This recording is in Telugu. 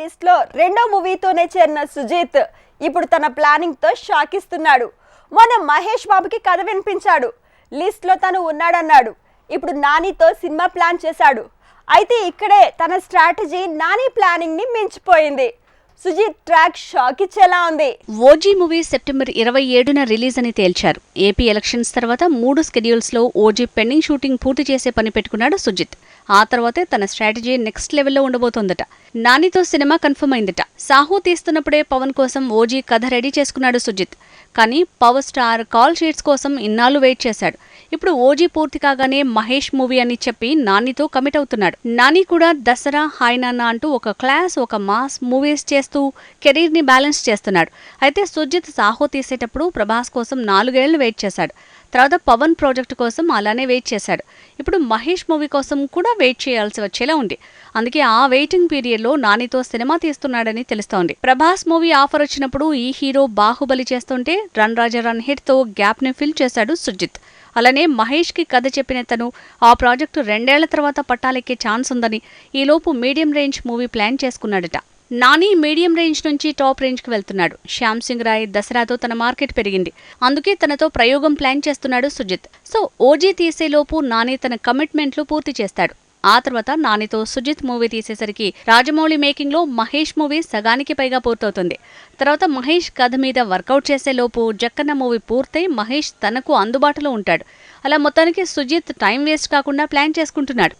లిస్ట్లో రెండో మూవీతోనే చేరిన సుజీత్ ఇప్పుడు తన ప్లానింగ్తో షాక్ ఇస్తున్నాడు మొన్న మహేష్ బాబుకి కథ వినిపించాడు. లిస్ట్లో తను ఉన్నాడన్నాడు. ఇప్పుడు నానితో సినిమా ప్లాన్ చేశాడు. అయితే ఇక్కడే తన స్ట్రాటజీ నాని ప్లానింగ్ని మించిపోయింది. సుజిత్ ట్రాక్ షాక్ ఇచ్చేలా ఉంది. ఓజీ మూవీ సెప్టెంబర్ ఇరవై ఏడున రిలీజ్ అని తేల్చారు. ఏపీ ఎలక్షన్స్ తర్వాత మూడు స్కెడ్యూల్స్లో ఓజీ పెండింగ్ షూటింగ్ పూర్తి చేసే పని పెట్టుకున్నాడు సుజిత్. ఆ తర్వాతే తన స్ట్రాటజీ నెక్స్ట్ లెవెల్లో ఉండబోతోందట. నానితో సినిమా కన్ఫర్మ్ అయిందట. సాహు తీస్తున్నప్పుడే పవన్ కోసం ఓజీ కథ రెడీ చేసుకున్నాడు సుజిత్. కానీ పవర్ స్టార్ కాల్ షీట్స్ కోసం ఇన్నాళ్ళు వెయిట్ చేశాడు. ఇప్పుడు ఓజీ పూర్తి కాగానే మహేష్ మూవీ అని చెప్పి నానితో కమిట్ అవుతున్నాడు. నాని కూడా దసరా హాయ్ నాన్న అంటూ ఒక క్లాస్ ఒక మాస్ మూవీస్ చేస్తూ కెరీర్ని బ్యాలెన్స్ చేస్తున్నాడు. అయితే సుజిత్ సాహో తీసేటప్పుడు ప్రభాస్ కోసం నాలుగేళ్ళు వెయిట్ చేశాడు. తర్వాత పవన్ ప్రాజెక్ట్ కోసం అలానే వెయిట్ చేశాడు. ఇప్పుడు మహేష్ మూవీ కోసం కూడా వెయిట్ చేయాల్సి వచ్చేలా ఉంది. అందుకే ఆ వెయిటింగ్ పీరియడ్లో నానితో సినిమా తీస్తున్నాడని తెలుస్తోంది. ప్రభాస్ మూవీ ఆఫర్ వచ్చినప్పుడు ఈ హీరో బాహుబలి చేస్తుంటే రన్ రాజా రన్ హిట్తో గ్యాప్ని ఫిల్ చేశాడు సుజిత్ అలానే మహేష్కి కథ చెప్పిన తను ఆ ప్రాజెక్టు రెండేళ్ళ తర్వాత పట్టాలెక్కే ఛాన్స్ ఉందని ఈలోపు మీడియం రేంజ్ మూవీ ప్లాన్ చేసుకున్నాడట. నాని మీడియం రేంజ్ నుంచి టాప్ రేంజ్కి వెళ్తున్నాడు. శ్యామ్ సింగ్ రాయ్ దసరాతో తన మార్కెట్ పెరిగింది. అందుకే తనతో ప్రయోగం ప్లాన్ చేస్తున్నాడు సుజిత్. సో ఓజీ తీసేలోపు నాని తన కమిట్మెంట్లు పూర్తి చేస్తాడు. ఆ తర్వాత నానితో సుజిత్ మూవీ తీసేసరికి రాజమౌళి మేకింగ్లో మహేష్ మూవీ సగానికి పైగా పూర్తవుతుంది. తర్వాత మహేష్ కథ మీద వర్కౌట్ చేసేలోపు జక్కన్న మూవీ పూర్తయి మహేష్ తనకు అందుబాటులో ఉంటాడు. అలా మొత్తానికి సుజిత్ టైం వేస్ట్ కాకుండా ప్లాన్ చేసుకుంటున్నాడు.